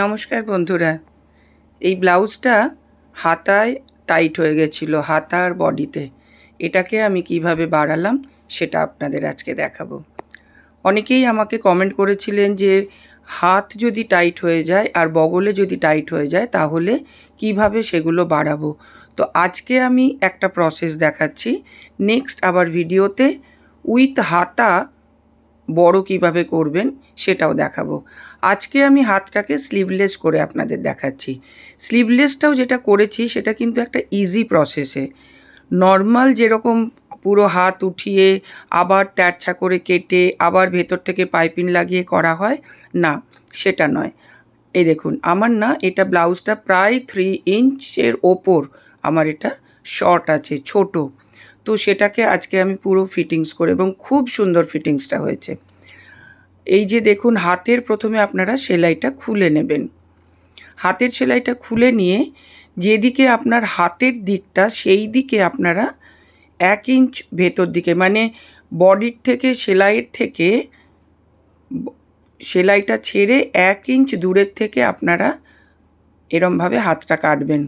নমস্কার বন্ধুরা। এই ব্লাউজটা হাতায় টাইট হয়ে গেছিল, হাতা আর বডিতে। এটাকে আমি কীভাবে বাড়ালাম সেটা আপনাদের আজকে দেখাবো। অনেকেই আমাকে কমেন্ট করেছিলেন যে, হাত যদি টাইট হয়ে যায় আর বগলে যদি টাইট হয়ে যায়, তাহলে কীভাবে সেগুলো বাড়াবো? তো আজকে আমি একটা প্রসেস দেখাচ্ছি। নেক্সট আবার ভিডিওতে উইথ হাতা বড় কীভাবে করবেন সেটাও দেখাবো। আজকে আমি হাতটাকে স্লিভলেস করে আপনাদের দেখাচ্ছি। স্লিভলেসটাও যেটা করেছি সেটা কিন্তু একটা ইজি প্রসেসে নর্মাল যেরকম পুরো হাত উঠিয়ে আবার তেরছা করে কেটে আবার ভেতর থেকে পাইপিং লাগিয়ে করা হয়, না, সেটা নয়। এই দেখুন, আমার না এটা ব্লাউজটা প্রায় থ্রি ইঞ্চের ওপর, আমার এটা শর্ট আছে, ছোট। তো সেটাকে আজকে আমি পুরো ফিটিংস করে এবং খুব সুন্দর ফিটিংসটা হয়েছে। এই যে দেখুন, হাতের প্রথমে আপনারা সেলাইটা খুলে নেবেন। হাতের সেলাইটা খুলে নিয়ে যেদিকে আপনার হাতের দিকটা, সেই দিকে আপনারা এক ইঞ্চ ভেতর দিকে মানে বডির থেকে, সেলাইয়ের থেকে, সেলাইটা ছেড়ে এক ইঞ্চ দূরের থেকে আপনারা এরমভাবে হাতটা কাটবেন।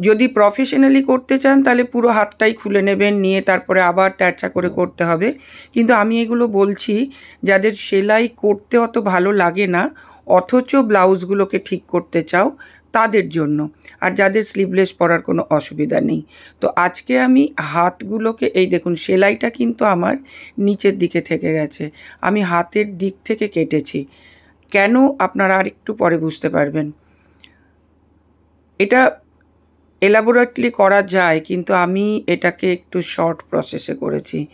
যদি প্রফেশনালি করতে চান, তাহলে পুরো হাতটাই খুলে নেবেন, নিয়ে তারপরে আবার তেরচা করে করতে হবে। কিন্তু আমি এগুলো বলছি, যাদের সেলাই করতে অত ভালো লাগে না, অথচ ব্লাউজগুলোকে ঠিক করতে চাও, তাদের জন্য। আর যাদের স্লিভলেস পরার কোনো অসুবিধা নেই। তো আজকে আমি হাতগুলোকে, এই দেখুন, সেলাইটা কিন্তু আমার নিচের দিকে থেকে গেছে। আমি হাতের দিক থেকে কেটেছি। কেন আপনারা আর একটু পরে বুঝতে পারবেন। এটা এলাবোরেটলি করা যায়, কিন্তু আমি এটাকে একটু শর্ট প্রসেসে করেছি।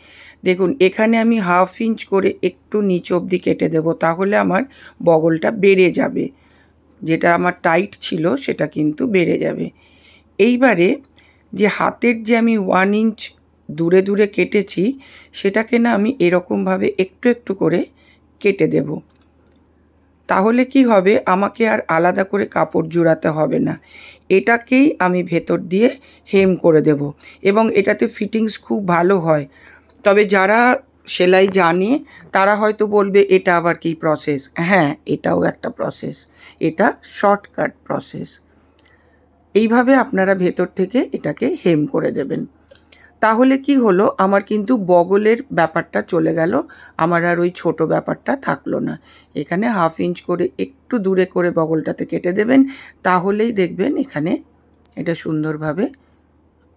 দেখুন, এখানে আমি হাফ ইঞ্চ করে একটু নিচ অবধি কেটে দেব, তাহলে আমার বগলটা বেড়ে যাবে। যেটা আমার টাইট ছিল, সেটা কিন্তু বেড়ে যাবে। এইবারে যে হাতের যে আমি ওয়ান ইঞ্চ দূরে দূরে কেটেছি, সেটাকে না আমি এরকমভাবে একটু একটু করে কেটে দেব। তাহলে কি হবে? আমাকে আর আলাদা করে কাপড় জোড়াতে হবে না। এটাকেই আমি ভেতর দিয়ে হেম করে দেব। এবং এটাতে ফিটিংস খুব ভালো হয়। তবে যারা সেলাই জানে, তারা হয়তো বলবে, এটা আবার কি প্রসেস হ্যাঁ এটাও একটা প্রসেস এটা শর্টকাট প্রসেস এইভাবে আপনারা ভেতর থেকে এটাকে হেম করে দেবেন। তাহলে কি হলো? আমার কিন্তু বগলের ব্যাপারটা চলে গেল। আমার আর ওই ছোট ব্যাপারটা থাকল না। এখানে হাফ ইঞ্চ করে একটু দূরে করে বগলটাতে কেটে দেবেন। তাহলেই দেখবেন এখানে এটা সুন্দরভাবে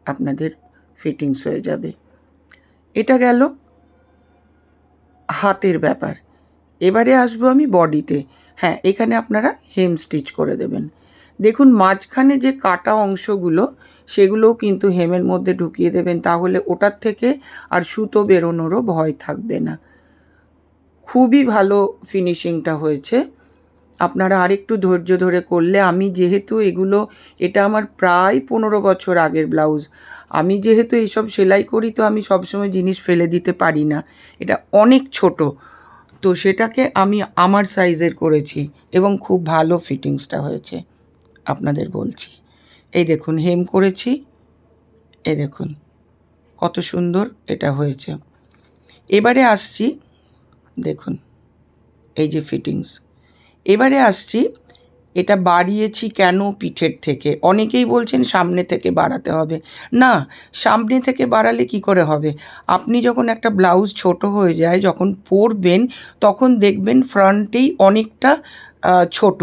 আপনাদের ফিটিংস হয়ে যাবে। এটা গেল হাতের ব্যাপার। এবারে আসব আমি বডিতে। হ্যাঁ এখানে আপনারা হেম স্টিচ করে দেবেন। দেখুন, মাঝখানে যে কাটা অংশগুলো, সেগুলোও কিন্তু হেমের মধ্যে ঢুকিয়ে দেবেন। তাহলে ওটার থেকে আর সুতো বেরোনোরও ভয় থাকবে না। খুবই ভালো ফিনিশিংটা হয়েছে। আপনারা আরেকটু ধৈর্য ধরে করলে, আমি যেহেতু এগুলো, এটা আমার প্রায় পনেরো বছর আগের ব্লাউজ। আমি যেহেতু এইসব সেলাই করি, তো আমি সবসময় জিনিস ফেলে দিতে পারি না। এটা অনেক ছোট। তো সেটাকে আমি আমার সাইজের করেছি এবং খুব ভালো ফিটিংসটা হয়েছে। আপনাদের বলছি। এই দেখুন, হেম করেছি। এই দেখুন, কত সুন্দর এটা হয়েছে। এবারে আসছি, দেখুন, এই যে ফিটিংস এবারে আসছি, এটা বাড়িয়েছি কেন পিঠের থেকে? অনেকেই বলছেন সামনে থেকে বাড়াতে হবে। না, সামনে থেকে বাড়ালে কি করে হবে? আপনি যখন একটা ব্লাউজ ছোট হয়ে যায়, যখন পরবেন, তখন দেখবেন ফ্রন্টেই অনেকটা ছোট।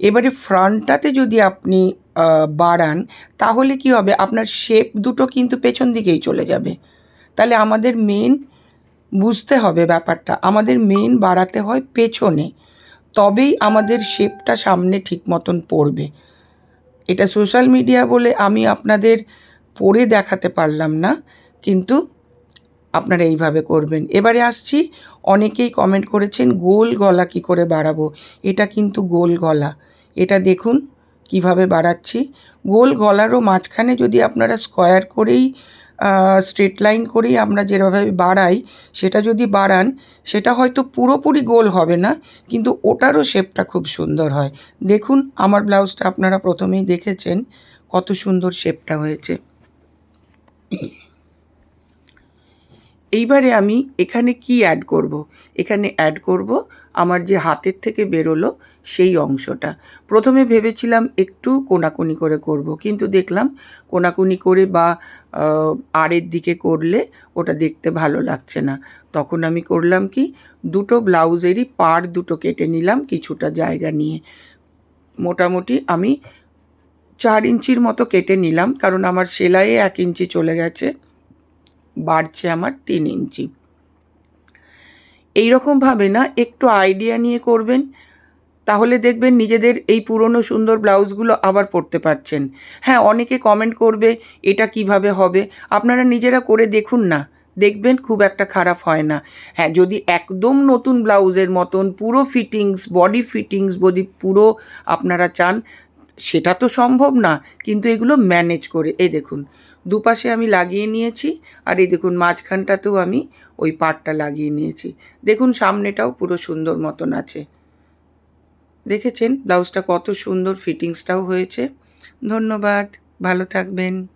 এবারে ফ্রন্টটাতে যদি আপনি বাড়ান, তাহলে কি হবে? আপনার শেপ দুটো কিন্তু পেছন দিকেই চলে যাবে। তাহলে আমাদের মেন বুঝতে হবে ব্যাপারটা। আমাদের মেন বাড়াতে হয় পেছনে। তবেই আমাদের শেপটা সামনে ঠিক মতন পড়বে। এটা সোশ্যাল মিডিয়া বলে আমি আপনাদের পড়ে দেখাতে পারলাম না, কিন্তু আপনারা এইভাবে করবেন। এবারে আসছি, অনেকেই কমেন্ট করেছেন, গোল গলা কি করে বাড়াবো? এটা কিন্তু গোল গলা। এটা দেখুন কীভাবে বাড়াচ্ছি। গোল গলারও মাঝখানে যদি আপনারা স্কোয়ার করেই স্ট্রেট লাইন করেই আমরা যেভাবে বাড়াই, সেটা যদি বাড়ান, সেটা হয়তো পুরোপুরি গোল হবে না, কিন্তু ওটারও শেপটা খুব সুন্দর হয়। দেখুন আমার ব্লাউজটা আপনারা প্রথমেই দেখেছেন কত সুন্দর শেপটা হয়েছে। এইবারে আমি এখানে কি অ্যাড করব। এখানে অ্যাড করব আমার যে হাতের থেকে বেরোলো সেই অংশটা। প্রথমে ভেবেছিলাম একটু কোনাকুনি করে করব, কিন্তু দেখলাম কোনাকুনি করে বা আড়ের দিকে করলে ওটা দেখতে ভালো লাগছে না। তখন আমি করলাম কি, দুটো ব্লাউজেরই পাড় দুটো কেটে নিলাম কিছুটা জায়গা নিয়ে। মোটামুটি আমি চার ইঞ্চির মতো কেটে নিলাম, কারণ আমার সেলাইয়ে এক ইঞ্চি চলে গেছে। বাড়ছে আমার তিন ইঞ্চি। এইরকমভাবে না একটু আইডিয়া নিয়ে করবেন, তাহলে দেখবেন নিজেদের এই পুরনো সুন্দর ব্লাউজগুলো আবার পরতে পারছেন। হ্যাঁ অনেকে কমেন্ট করবে, এটা কীভাবে হবে? আপনারা নিজেরা করে দেখুন না, দেখবেন খুব একটা খারাপ হয় না। হ্যাঁ যদি একদম নতুন ব্লাউজের মতন, পুরো ফিটিংস বডি ফিটিংস বডি পুরো আপনারা চান সেটা তো সম্ভব না, কিন্তু এগুলো ম্যানেজ করে। এই দেখুন, দুপাশে আমি লাগিয়ে নিয়েছি আর এই দেখুন মাঝখানটাতেও আমি ওই পাটটা লাগিয়ে নিয়েছি। দেখুন সামনেটাও পুরো সুন্দর মতন আছে। দেখেছেন, ব্লাউজটা কত সুন্দর ফিটিংসটাও হয়েছে। ধন্যবাদ, ভালো থাকবেন।